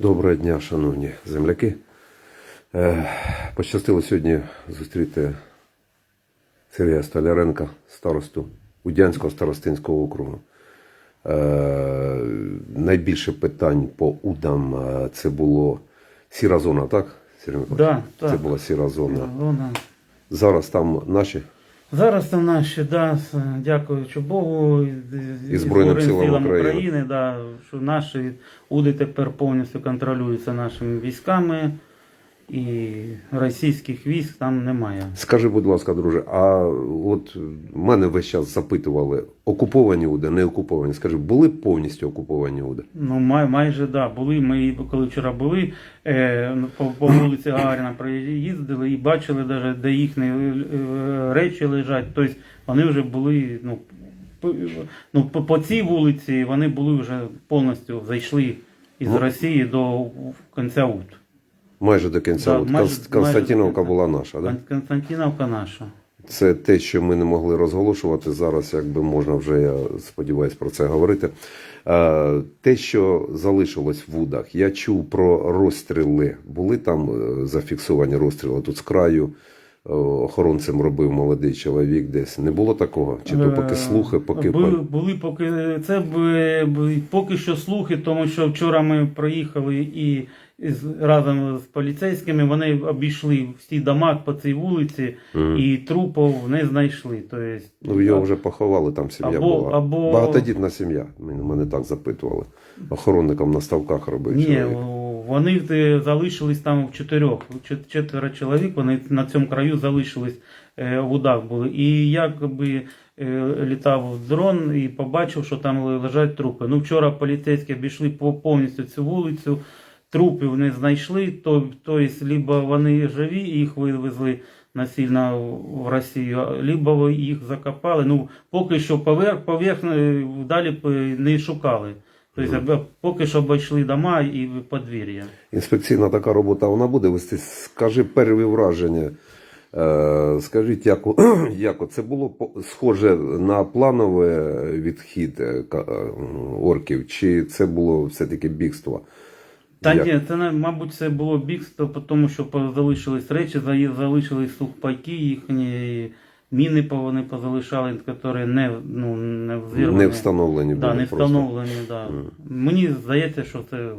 Доброго дня, шановні земляки. Е, Пощастило сьогодні зустріти Сергія Столяренка, старосту Удянського старостинського округу. Е, Найбільше питань по удам е, це було сіра зона, так? Сергій? Да, Це була сіра зона. Вона. Зараз там наші Зараз там наші, да, дякуючи Богу, і, І Збройним силам України. да, що наші уди тепер повністю контролюються нашими військами, і російських військ там немає. Скажи, будь ласка, друже, а от мене весь час запитували, окуповані уди, не окуповані. Скажи, були повністю окуповані уди? Ну, май, майже да, були. Ми коли вчора були е, ну, по, по вулиці Гагаріна проїздили і бачили, даже, де їхні е, речі лежать. Тобто вони вже були, ну, ну, по, по цій вулиці вони були вже повністю зайшли із Ну. Росії до кінця ут. Майже до кінця. Да, От майже- Конст- Константиновка майже була наша, да? Кон- Константиновка наша. Це те, що ми не могли розголошувати зараз, якби можна вже, я сподіваюся, про це говорити. Е, Те, що залишилось в Удах, я чув про розстріли. Були там е, зафіксовані розстріли тут з краю. е, Охоронцем робив молодий чоловік десь. Не було такого? Чи то поки Е, слухи, поки були, були поки це б- б- поки що слухи, тому що вчора ми проїхали і разом з поліцейськими вони обійшли всі дома по цій вулиці Мгм. і трупів не знайшли. Тобто, Ну, його вже поховали, там сім'я Або- була. або- Багатодітна сім'я. Мене, мене так запитували. Охоронником на ставках робив ні, чоловік. вони е, залишились там в чотирьох, чет- четверо чоловік. Вони на цьому краю залишились е, в удах були. І якби е, літав дрон і побачив, що там лежать трупи. Ну вчора поліцейські обійшли по- повністю цю вулицю. Трупів не знайшли, то, тобто, либо вони живі їх вивезли насильно в Росію, либо їх закопали. Ну, поки що поверх, поверхне далі не шукали. Тобто, поки що обійшли дома і подвір'я. Інспекційна така робота вона буде вести. Скажи перві враження. Е, Скажіть, як, як це було схоже на плановий відхід е, е, орків, чи це було все-таки бігство? Та Як? ні, це не- мабуть це було бігство, тому що залишились речі, за- залишились сухпайки їхні, міни вони позалишали, які не, ну, не взірвані. Не встановлені були Да, не просто. встановлені, да. Мені здається, що це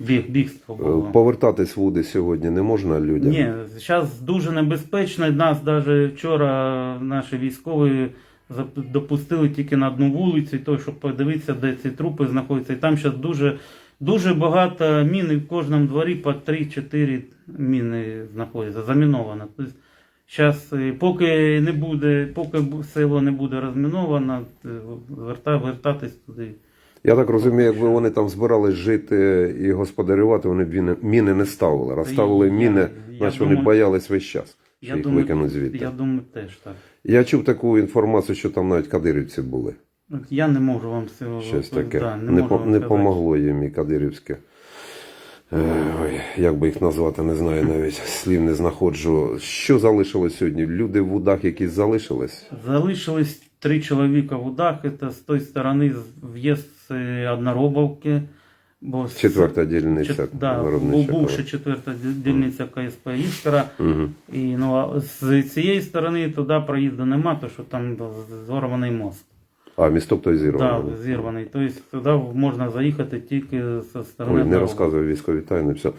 біг, бігство Е, було. Повертатись в Уди сьогодні не можна людям? Ні, зараз дуже небезпечно. Нас навіть вчора наші військові допустили тільки на одну вулицю, і то, щоб подивитися, де ці трупи знаходяться. І там зараз дуже, дуже багато мін, і в кожному дворі по 3-4 міни знаходяться, заміновано. Тобто, Зараз, поки не буде, поки село не буде розміновано, е, верта, вертатись туди. Я так розумію, якби вони там збирались жити і господарювати, вони б міни- не ставили. Розставили Я- міни, я значить вони думаю- боялись весь час, що Я їх думаю, викинуть звідти. я думаю, теж так. Я чув таку інформацію, що там навіть кадирівці були. Ну, Я не можу вам цього Щось таке. да, не, можу по- вам не помогло їм і кадирівське. Е, Ой, як би їх назвати, не знаю навіть. Слів не знаходжу. Що залишилось сьогодні? Люди в удах якісь залишились? Залишились три чоловіка в удах. Це з тої сторони в'їзд з е, Одноробовки. Бо Четверта дільниця чет- да, був- бувши четверта ді- дільниця КСП Іскра. Угу. І ну, з цієї сторони туди проїзду нема, тому що там зорваний мост. А, місток той зірваний. зірваний. Тобто туди можна заїхати тільки зі сторони. Ой, не дороги. розказуй військові тайни, все.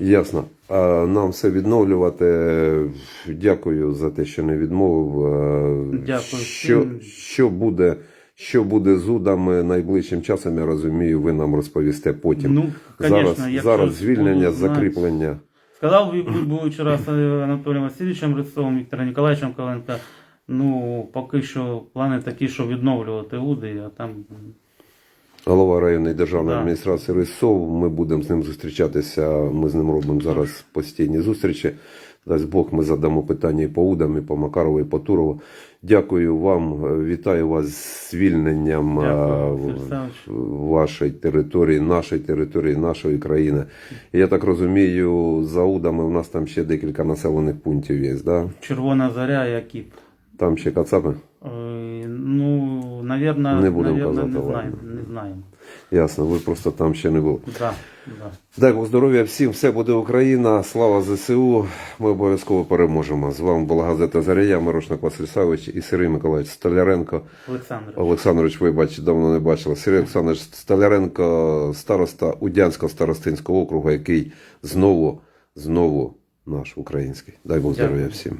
Ясно. А, нам все відновлювати. Дякую за те, що не відмовив. Дякую Що, що, буде, що буде з удами найближчим часом, я розумію, ви нам розповісте потім. Ну, зараз, якщо зараз звільнення, закріплення. Сказав, вчора з Анатолієм Васильовичем Рицовим, Віктором Ніколаєвичем Коленко. Ну, поки що плани такі, що відновлювати УДИ, а там Голова районної державної Да. адміністрації Рисов. Ми будемо з ним зустрічатися. Ми з ним робимо зараз постійні зустрічі. Дасть Бог, ми задамо питання і по Удам, і по Макарову, і по Турову. Дякую вам. Вітаю вас з звільненням Дякую, вашої території, нашої території, нашої країни. Я так розумію, за Удами у нас там ще декілька населених пунктів є, да? Червона Заря і Акіп. Там ще кацапи? Е, Ну, наверное, Не будемо казати, не знаємо. Не знаємо. Ясно, ви просто там ще не були. Да, да. Дай Бог здоров'я всім, все буде Україна, слава ЗСУ. Ми обов'язково переможемо. З вами була газета Заря, Мирошник Василь Савич і Сергій Миколаївич Столяренко. Олександр. Олександрович, ви бачите, давно не бачили. Сергій Олександрович Столяренко, староста Удянського старостинського округу, який знову, знову наш український. Дай Бог здоров'я всім.